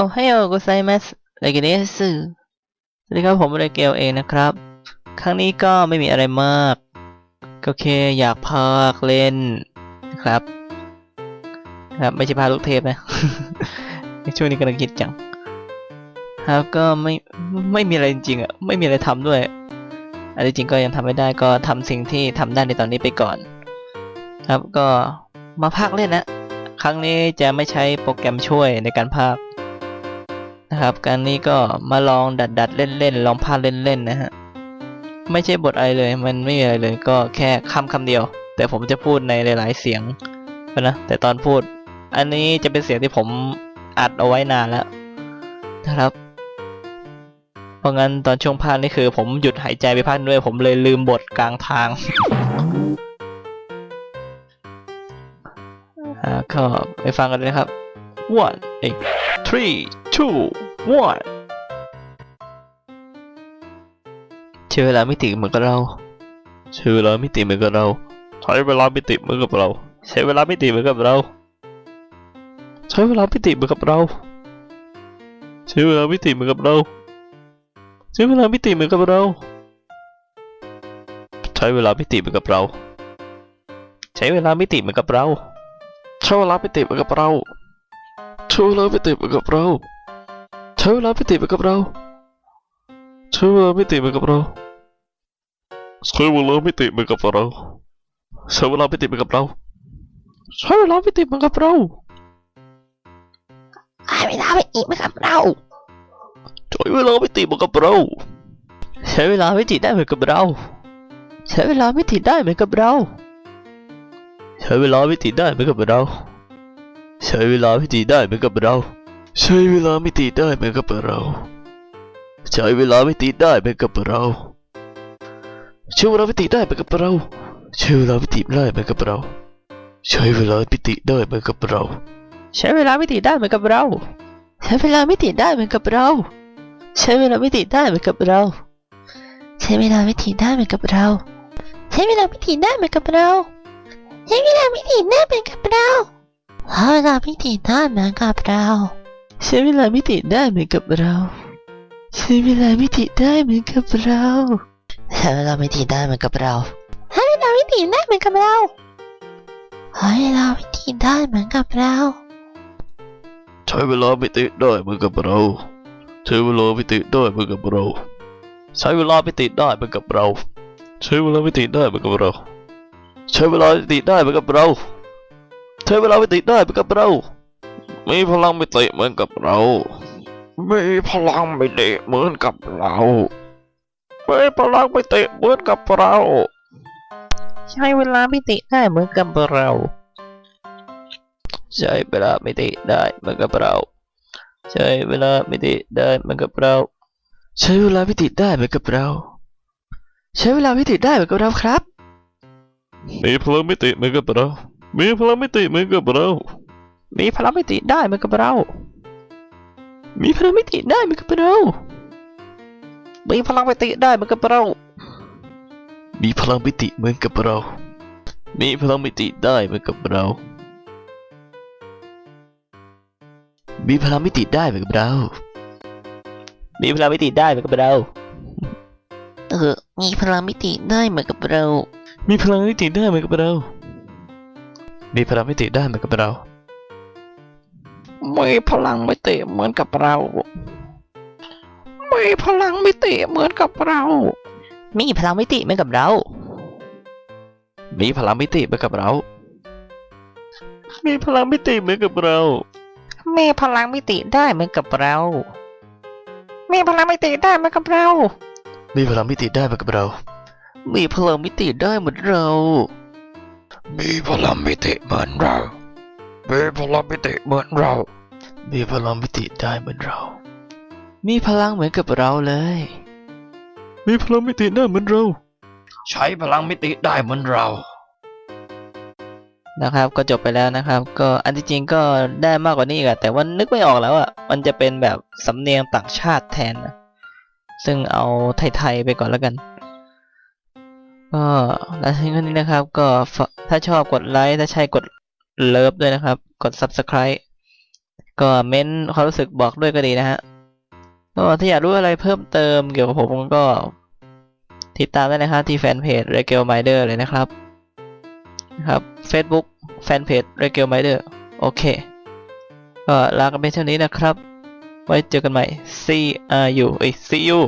โอไฮโอโกไซมัสเลกิเนสสวัสดีครับผมเรเกลเองนะครับ ครั้งนี้ก็ไม่มีอะไรมาก ก็แค่อยากพากเล่นนะครับ ครับไม่ใช่พาลูกเทพนะ ช่วงนี้กำลังคิดจัง ครับก็ไม่ไม่มีอะไรจริงๆอะ ไม่มีอะไรทำด้วยอันที่จริงก็ยังทำไม่ได้ก็ทำสิ่งที่ทำได้ในตอนนี้ไปก่อน ครับก็มาพากเล่นนะ ครั้งนี้จะไม่ใช้โปรแกรมช่วยในการพาก นะครับ การนี้ก็มาลองดัดดัดเล่นๆลองพากย์เล่นนะฮะ ไม่ใช่บทอะไรเลย มันไม่มีอะไรเลย ก็แค่คำคำเดียว แต่ผมจะพูดในหลาย ๆ เสียงนะ แต่ตอนพูด อันนี้จะเป็นเสียงที่ผมอัดเอาไว้นานแล้วนะครับเพราะงั้นตอนช่วงพากนี่คือ ผมหยุดหายใจไปพักด้วย ผมเลยลืมบทกลางทางอ่าก็ไปฟังกันเลยครับ one eight three two one ใช้เวลาไม่ติเหมือนกับเรา ใช้เวลาไม่ติเหมือนกับเรา ใช้เวลาไม่ติเหมือนกับเรา ใช้เวลาไม่ติเหมือนกับเรา ใช้เวลาไม่ติเหมือนกับเรา ใช้เวลาไม่ติเหมือนกับเรา ใช้เวลาไม่ติเหมือนกับเรา ใช้เวลาไม่ติเหมือนกับเรา ใช้เวลาไม่ติเหมือนกับเรา ใช้เวลาไปติดเหมือนกับเราใช้เวลาไปติดเหมือนกับเรา ใช้เวลาไปติดเหมือนกับเรา ใช้เวลาไปติดเหมือนกับเราใช้เวลาไปติดเหมือนกับเราใช้เวลาไปติดเหมือนกับเราใช้เวลาไปติดเหมือนกับเราหายเวลาไปอีกไหมครับเราใช้เวลาไปติดเหมือนกับเราใช้เวลาไม่ติดได้เหมือนกับเราใช้เวลาไม่ติดได้เหมือนกับเราใช้เวลาไม่ติดได้เหมือนกับเรา ใช้เวลามิตีได้เหมือนกับเรา ใช้เวลาไม่ตีได้เหมือนกับเรา ใช้เวลาไม่ตีได้เหมือนกับเราใช้เวลาไม่ตีได้เหมือนกับเราใช้เวลาไม่ตีได้เหมือนกับเรา ใช้เวลาไม่ตีได้เหมือนกับเรา ใช้เวลาไม่ตีได้เหมือนกับเรา ใช้เวลาไม่ตีได้เหมือนกับเรา ใช้เวลาไม่ตีได้เหมือนกับเรา ใช้เวลาไม่ตีได้เหมือนกับเรา ใช้เวลาไม่ตีได้เหมือนกับเราใช้เวลาไม่ตีได้เหมือนกับเรา ใช้เวลาไม่ถีได้เหมือนกับเราใช้เวลาไม่ติดได้เหมือนกับเราใช้เวลาไม่ติดได้เหมือนกับเราใช้เวลาไม่ถีได้เหมือนกับเราใช้เวลาไม่ถีได้เหมือนกับเราใช้เวลาไม่ถีได้เหมือนกับเราใช้เวลาไม่ติดได้เหมือนกับเราใช้เวลาไม่ติดได้เหมือนกับเราใช้เวลาไม่ติดได้เหมือนกับเราใช้เวลาไม่ติดได้เหมือนกับเราใช้เวลาไม่ติดได้เหมือนกับเราใช้เวลาไม่ติดได้เหมือนกับเรา มีพลังไม่ติเหมือนกับเรา มีพลังไม่ติเหมือนกับเรา มีพลังไม่ติเหมือนกับเรา ใช้เวลาไม่ติได้เหมือนกับเรา ใช้เวลาไม่ติได้เหมือนกับเรา ใช้เวลาไม่ติได้เหมือนกับเรา ใช้เวลาไม่ติได้เหมือนกับเรา ใช้เวลาไม่ติได้เหมือนกับเราครับ มีพลังไม่ติเหมือนกับเรา มีพลังไม่ติเหมือนกับเรา มีพลังไม่ติได้เหมือนกับเรา มีพลังไม่ติได้เหมือนกับเรา มีพลังไม่ติได้เหมือนกับเรา มีพลังมิติเหมือนกับเรา มีพลังมิติได้เหมือนกับเรา มีพลังมิติได้เหมือนกับเรา มีพลังมิติได้เหมือนกับเรา เออ มีพลังมิติได้เหมือนกับเรา มีพลังมิติได้เหมือนกับเรา มีพลังมิติได้เหมือนกับเรามีพลังมิติเหมือนกับเรามีพลังมิติเหมือนกับเรา มีพลังมิติเหมือนกับเรา มีพลังมิติเหมือนกับเรา มีพลังมิติเหมือนกับเรา มีพลังมิติได้เหมือนกับเรา มีพลังมิติได้เหมือนกับเรา มีพลังมิติได้เหมือนกับเรา มีพลังมิติได้เหมือนเรา มีพลังมิติเหมือนเรา มีพลังมิติเหมือนเรา มีพลังมิติได้เหมือนเรา มีพลังเหมือนกับเราเลย มีพลังมิติได้เหมือนเรา ใช้พลังมิติได้เหมือนเรา นะครับ ก็จบไปแล้วนะครับ ก็อันที่จริงก็ได้มากกว่านี้อีกอะแต่ว่านึกไม่ออกแล้วอะมันจะเป็นแบบสำเนียงต่างชาติแทนนะซึ่งเอาไทยๆไปก่อนแล้วกัน ก็แล้วทีนี้นะครับ ก็ถ้าชอบกดไลค์ถ้าใช่กดเลิฟด้วยนะครับ กด Subscribe ก็เม้นความรู้สึกบอกด้วยก็ดีนะฮะก็ถ้าอยากรู้อะไรเพิ่มเติมเกี่ยวกับผมก็ ติดตามได้นะครับที่แฟนเพจ r e g e l Mider เลยนะครับนะครับ Facebook แฟนเพจ r e g e l Mider โอเคก็ลากันไปเท่านี้นะครับ ไว้เจอกันใหม่ see you เอ้ย see you